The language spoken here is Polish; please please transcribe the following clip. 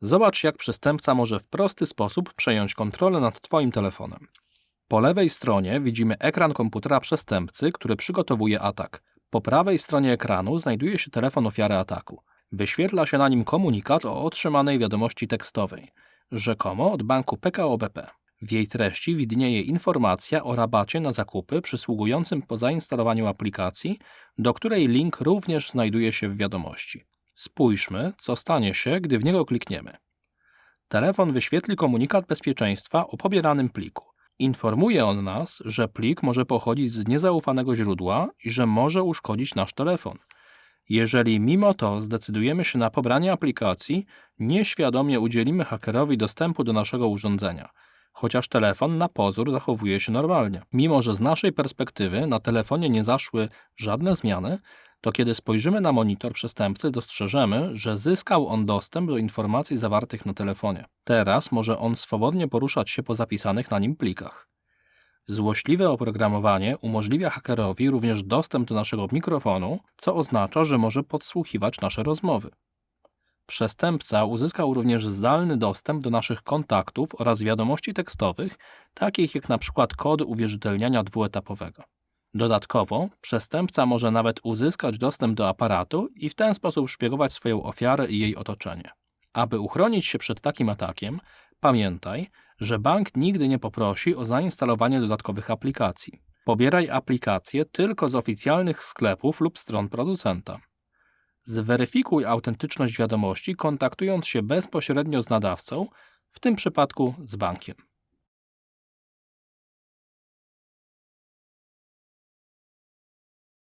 Zobacz, jak przestępca może w prosty sposób przejąć kontrolę nad Twoim telefonem. Po lewej stronie widzimy ekran komputera przestępcy, który przygotowuje atak. Po prawej stronie ekranu znajduje się telefon ofiary ataku. Wyświetla się na nim komunikat o otrzymanej wiadomości tekstowej, rzekomo od banku PKO BP. W jej treści widnieje informacja o rabacie na zakupy przysługującym po zainstalowaniu aplikacji, do której link również znajduje się w wiadomości. Spójrzmy, co stanie się, gdy w niego klikniemy. Telefon wyświetli komunikat bezpieczeństwa o pobieranym pliku. Informuje on nas, że plik może pochodzić z niezaufanego źródła i że może uszkodzić nasz telefon. Jeżeli mimo to zdecydujemy się na pobranie aplikacji, nieświadomie udzielimy hakerowi dostępu do naszego urządzenia, chociaż telefon na pozór zachowuje się normalnie. Mimo, że z naszej perspektywy na telefonie nie zaszły żadne zmiany, to kiedy spojrzymy na monitor przestępcy, dostrzeżemy, że zyskał on dostęp do informacji zawartych na telefonie. Teraz może on swobodnie poruszać się po zapisanych na nim plikach. Złośliwe oprogramowanie umożliwia hakerowi również dostęp do naszego mikrofonu, co oznacza, że może podsłuchiwać nasze rozmowy. Przestępca uzyskał również zdalny dostęp do naszych kontaktów oraz wiadomości tekstowych, takich jak na przykład kod uwierzytelniania dwuetapowego. Dodatkowo, przestępca może nawet uzyskać dostęp do aparatu i w ten sposób szpiegować swoją ofiarę i jej otoczenie. Aby uchronić się przed takim atakiem, pamiętaj, że bank nigdy nie poprosi o zainstalowanie dodatkowych aplikacji. Pobieraj aplikacje tylko z oficjalnych sklepów lub stron producenta. Zweryfikuj autentyczność wiadomości, kontaktując się bezpośrednio z nadawcą, w tym przypadku z bankiem.